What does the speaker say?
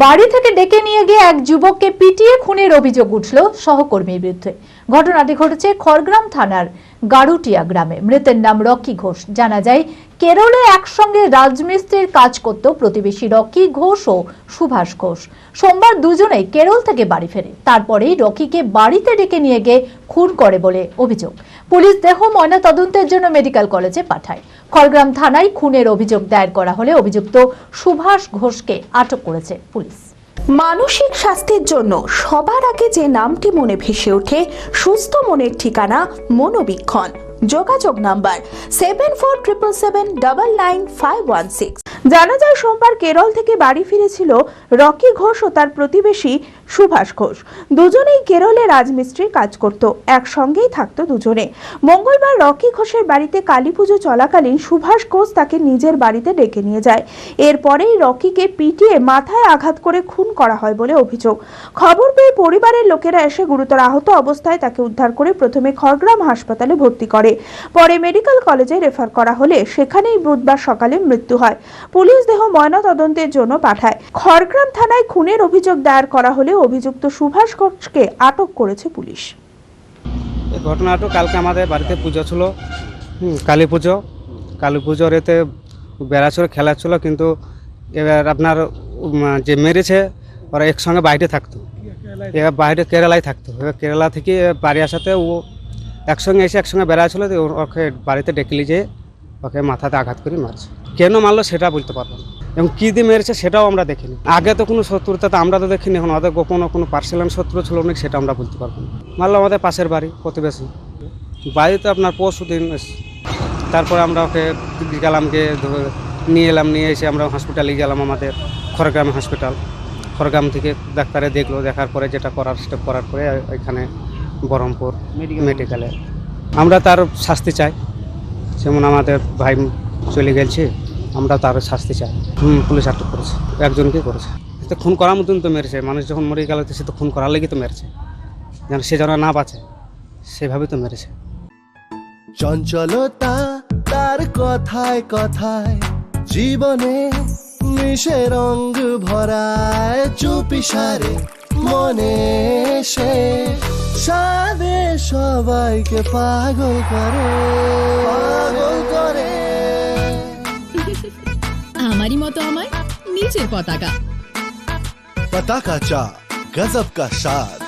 বাড়ি থেকে ডেকে নিয়ে গিয়ে এক যুবককে পিটিয়ে খুনের অভিযোগ উঠল সহকর্মীর বিরুদ্ধে। ঘটনাটি ঘটেছে খড়গ্রাম থানার গাড়ুটিয়া গ্রামে। মৃতের নাম রকি ঘোষ। জানা যায়, কেরলে একসঙ্গে রাজমিস্ত্রির কাজ করত প্রতিবেশী রকি ঘোষ ও সুভাষ ঘোষ। সোমবার দুজনেই কেরল থেকে বাড়ি ফেরে। তারপরেই রকিকে বাড়িতে ডেকে নিয়ে গিয়ে খুন করে বলে অভিযোগ। পুলিশ দেহ ময়না তদন্তের জন্য মেডিকেল কলেজে পাঠায়। খড়গ্রাম থানায় খুনের অভিযোগ দায়ের করা হলে অভিযুক্ত সুভাষ ঘোষকে আটক করেছে পুলিশ। মানসিক স্বাস্থ্যের জন্য সবার আগে যে নামটি মনে ভেসে ওঠে, সুস্থ মনের ঠিকানা মনোবীক্ষণ। যোগাযোগ number seven four triple seven double nine five one six জানা যায় সোমবার কেরল থেকে বাড়ি ফিরেছিল রকি ঘোষ ও তার প্রতিবেশী সুভাষ ঘোষ। দুজনেই কেরলে রাজমিস্ত্রির কাজ করত। একসঙ্গেই থাকতো দুজনে। মঙ্গলবার রকি ঘোষের বাড়িতে কালী পুজো চলাকালীন সুভাষ ঘোষ তাকে নিজের বাড়িতে ডেকে নিয়ে যায়। এরপরেই রকিকে পিটিয়ে মাথায় আঘাত করে খুন করা হয় বলে অভিযোগ। খবর পেয়ে পরিবারের লোকেরা এসে গুরুতর আহত অবস্থায় তাকে উদ্ধার করে প্রথমে খড়গ্রাম হাসপাতালে ভর্তি করে। পরে মেডিকেল কলেজে রেফার করা হলে সেখানেই বুধবার সকালে মৃত্যু হয়। পুলিশ দেহ ময়না তদন্তের জন্য পাঠায়। খড়গ্রাম থানায় খুনের অভিযোগ দায়ের করা হলে অভিযুক্ত সুভাষ ঘোষকে আটক করেছে পুলিশ। এই ঘটনাটা কালকে আমাদের বাড়িতে পুজো ছিল। কালী পুজো। কালী পুজোর এতে বেড়া ছিল, খেলা ছিল, কিন্তু এবার আপনার যে মেরেছে, ওরা একসঙ্গে বাইরে থাকতো। এবার বাইরে কেরালায় থাকতো। এবার কেরালা থেকে বাড়ি আসাতে ও একসঙ্গে এসে একসঙ্গে বেড়া ছিল ওকে বাড়িতে ডেকে নিয়ে যেয়ে ওকে মাথাতে আঘাত করে মারছে। কেন মারলো সেটা বলতে পারব না। এবং কী দিয়ে মেরেছে সেটাও আমরা দেখিনি। আগে তো কোনো শত্রুতা তো আমরা তো দেখিনি এখন ওদের গোপন কোনো পার্সেলান শত্রু ছিল নাকি সেটা আমরা বলতে পারব না। মারলো আমাদের পাশের বাড়ি প্রতিবেশী। বাড়িতে আপনার পরশু দিন। তারপরে আমরা ওকে গেলাম গিয়ে নিয়ে এলাম নিয়ে এসে আমরা হসপিটালে গেলাম আমাদের খড়গ্রাম হসপিটাল খড়গ্রাম থেকে ডাক্তারে দেখল দেখার পরে যেটা করার সেটা করার পরে এখানে বহরমপুর মেডিকেলে আমরা তার শাস্তি চাই। যেমন আমাদের ভাই চলে গেছে, আমরা তার শাস্তি চাই। হুম, পুলিশ আটক করেছে, একজনকে করেছে। তো খুন করার মতন তো মেরেছে, মানুষ যখন মরে গেল সে তো খুন করার লেগে তো মেরেছে। যেন সে যেন না বাঁচে, সেভাবে তো মেরেছে। চঞ্চলতা তার কথায় কথায়, জীবনে মিশে রঙ ভরায়, চুপি সারে মনে সে। সাদে সবাইকে পাগল করে। नीचे पताका पताका चा गजब का शाद